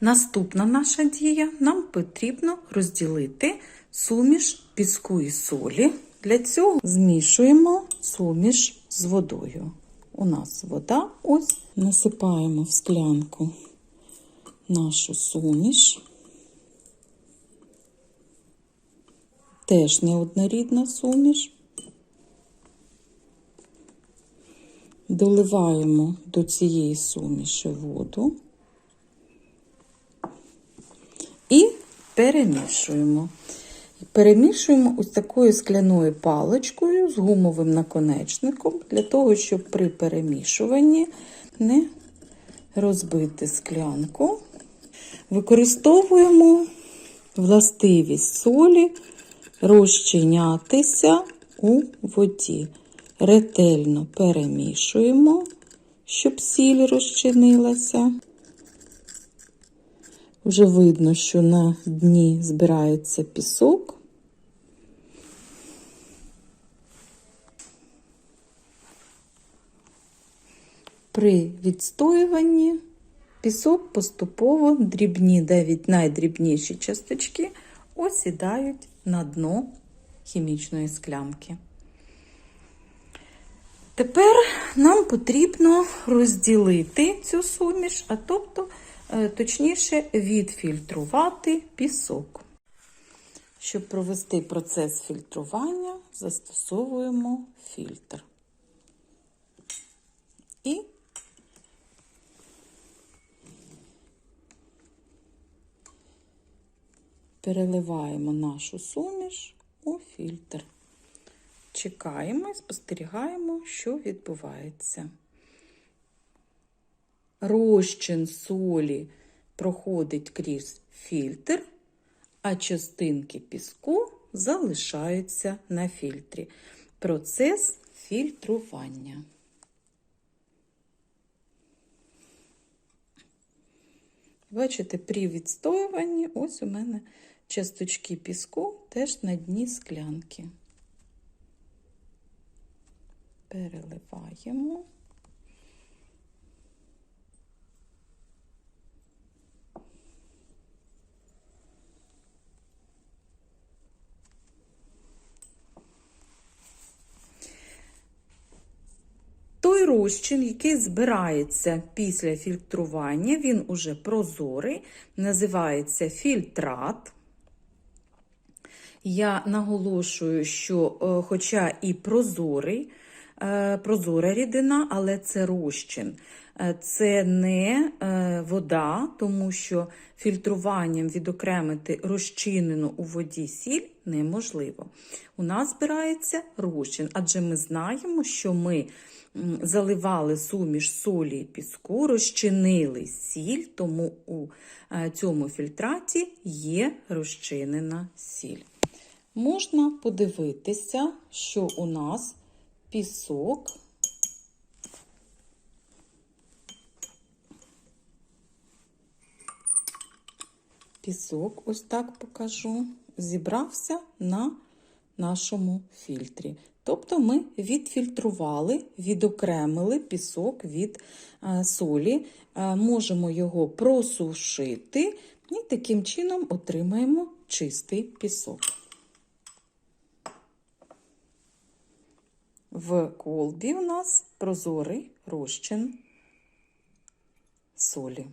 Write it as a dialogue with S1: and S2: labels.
S1: Наступна наша дія нам потрібно розділити суміш піску і солі. Для цього змішуємо суміш з водою. У нас вода ось насипаємо в склянку нашу суміш. Теж неоднорідна суміш. Доливаємо до цієї суміші воду і перемішуємо. Перемішуємо ось такою скляною паличкою з гумовим наконечником, для того, щоб при перемішуванні не розбити склянку. Використовуємо властивість солі розчинятися у воді. Ретельно перемішуємо, щоб сіль розчинилася. Вже видно, що на дні збирається пісок. При відстоюванні пісок поступово дрібні, навіть найдрібніші часточки осідають на дно хімічної склянки. Тепер нам потрібно розділити цю суміш, а тобто, точніше, відфільтрувати пісок. Щоб провести процес фільтрування, застосовуємо фільтр. І переливаємо нашу суміш у фільтр. Чекаємо і спостерігаємо, що відбувається. Розчин солі проходить крізь фільтр, а частинки піску залишаються на фільтрі. Процес фільтрування. Бачите, при відстоюванні ось у мене часточки піску теж на дні склянки. Переливаємо. Той розчин, який збирається після фільтрування, він уже прозорий, називається фільтрат. Я наголошую, що, е, хоча і прозорий, прозора рідина, але це розчин. Е, Це не е, вода, тому що фільтруванням відокремити розчинену у воді сіль неможливо. У нас збирається розчин, адже ми знаємо, що ми заливали суміш солі і піску, розчинили сіль, тому у е, цьому фільтраті є розчинена сіль. Можна подивитися, що у нас пісок пісок, ось так покажу, зібрався на нашому фільтрі. Тобто ми відфільтрували, відокремили пісок від е, солі, Е, можемо його просушити і таким чином отримаємо чистий пісок. В колбі у нас прозорий розчин солі.